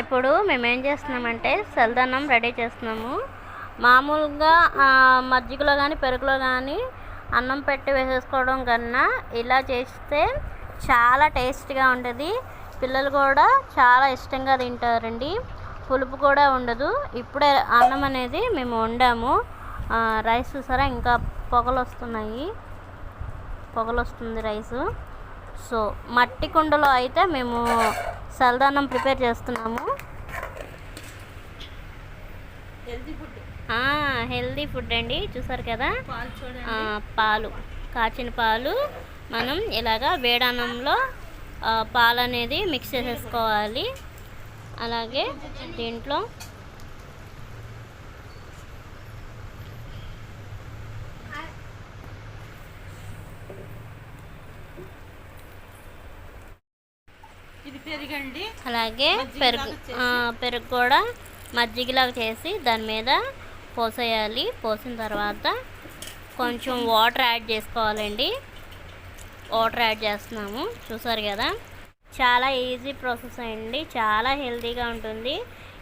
ఇప్పుడు మేము ఏం చేస్తున్నామంటే సల్దన్నం రెడీ చేస్తున్నాము. మామూలుగా మజ్జిగలో కానీ పెరుగులో కానీ అన్నం పెట్టి వేసేసుకోవడం కన్నా ఇలా చేస్తే చాలా టేస్ట్గా ఉంటుంది పిల్లలు కూడా చాలా ఇష్టంగా తింటారండి. పులుపు కూడా ఉండదు. ఇప్పుడే అన్నం అనేది మేము వండాము. రైస్ చూసారా? ఇంకా పొగలు వస్తున్నాయి పొగలు వస్తుంది రైసు. సో మట్టి కుండలో అయితే మేము సల్దాన్నం ప్రిపేర్ చేస్తున్నాము. Healthy food. హెల్దీ ఫుడ్ అండి చూసారు కదా? పాలు కాచిన పాలు. మనం ఇలాగా వేడన్నంలో ఆ, పాలు అనేది మిక్స్ చేసేసుకోవాలి. అలాగే దీంట్లో ఇది అలాగే పెరుగు పెరుగు కూడా మజ్జిగలాగా చేసి దాని మీద పోసేయాలి. పోసిన తర్వాత కొంచెం వాటర్ యాడ్ చేసుకోవాలండి. వాటర్ యాడ్ చేస్తున్నాము. చూసారు కదా? చాలా ఈజీ ప్రాసెస్ అండి. చాలా హెల్తీగా ఉంటుంది.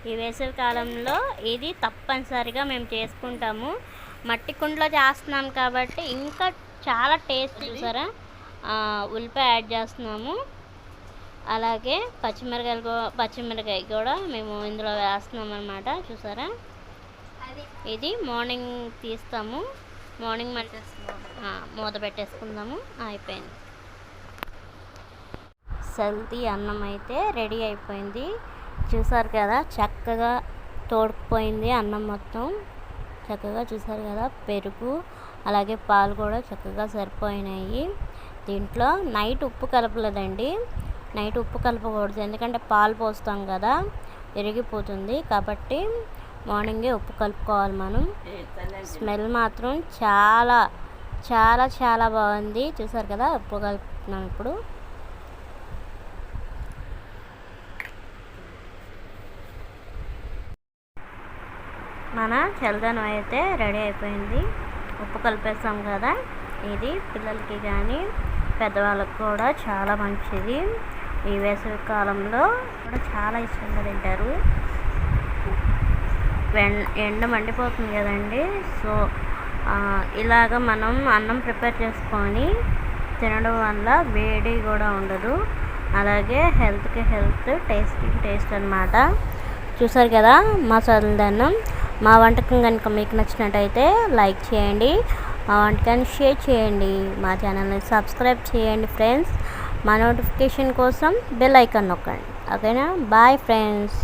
ఈ వేసవి కాలంలో ఇది తప్పనిసరిగా మేము చేసుకుంటాము. మట్టి కుండలో చేస్తున్నాం కాబట్టి ఇంకా చాలా టేస్ట్ చూసారా? ఉల్లిపాయ యాడ్ చేస్తున్నాము. అలాగే పచ్చిమిరకాయలు పచ్చిమిరకాయ కూడా మేము ఇందులో వేస్తున్నాం అనమాట చూసారా ఇది మార్నింగ్ తీస్తాము. మార్నింగ్ ఆ, మూత పెట్టేసుకుందాము. అయిపోయింది. సల్తీ అన్నం అయితే రెడీ అయిపోయింది. చూసారు కదా చక్కగా తోడుకుపోయింది అన్నం మొత్తం. చక్కగా చూసారు కదా పెరుగు అలాగే పాలు కూడా చక్కగా సరిపోయినాయి. దీంట్లో నైట్ ఉప్పు కలపలేదండి. నైట్ ఉప్పు కలపకూడదు. ఎందుకంటే పాలు పోస్తాం కదా విరిగిపోతుంది కాబట్టి మార్నింగే ఉప్పు కలుపుకోవాలి మనం. స్మెల్ మాత్రం చాలా చాలా చాలా బాగుంది. చూసారు కదా ఉప్పు కలుపుతున్నాం ఇప్పుడు. మన చల్దనం అయితే రెడీ అయిపోయింది. ఉప్పు కలిపేస్తాం కదా. ఇది పిల్లలకి కానీ పెద్దవాళ్ళకి కూడా చాలా మంచిది. ఈ వేసవి కాలంలో కూడా చాలా ఇష్టంగా తింటారు. ఎండ మండిపోతుంది కదండి. సో ఇలాగ మనం అన్నం ప్రిపేర్ చేసుకొని తినడం వల్ల వేడి కూడా ఉండదు. అలాగే హెల్త్కి హెల్త్ టేస్ట్కి టేస్ట్ అనమాట చూసారు కదా మా చల్లదన్నం మా వంటకం కనుక మీకు నచ్చినట్టయితే లైక్ చేయండి. మా వంటకాన్ని షేర్ చేయండి. మా ఛానల్ని సబ్స్క్రైబ్ చేయండి ఫ్రెండ్స్. మా నోటిఫికేషన్ కోసం బెల్ ఐకాన్ నొక్కండి. ఓకేనా? Bye friends.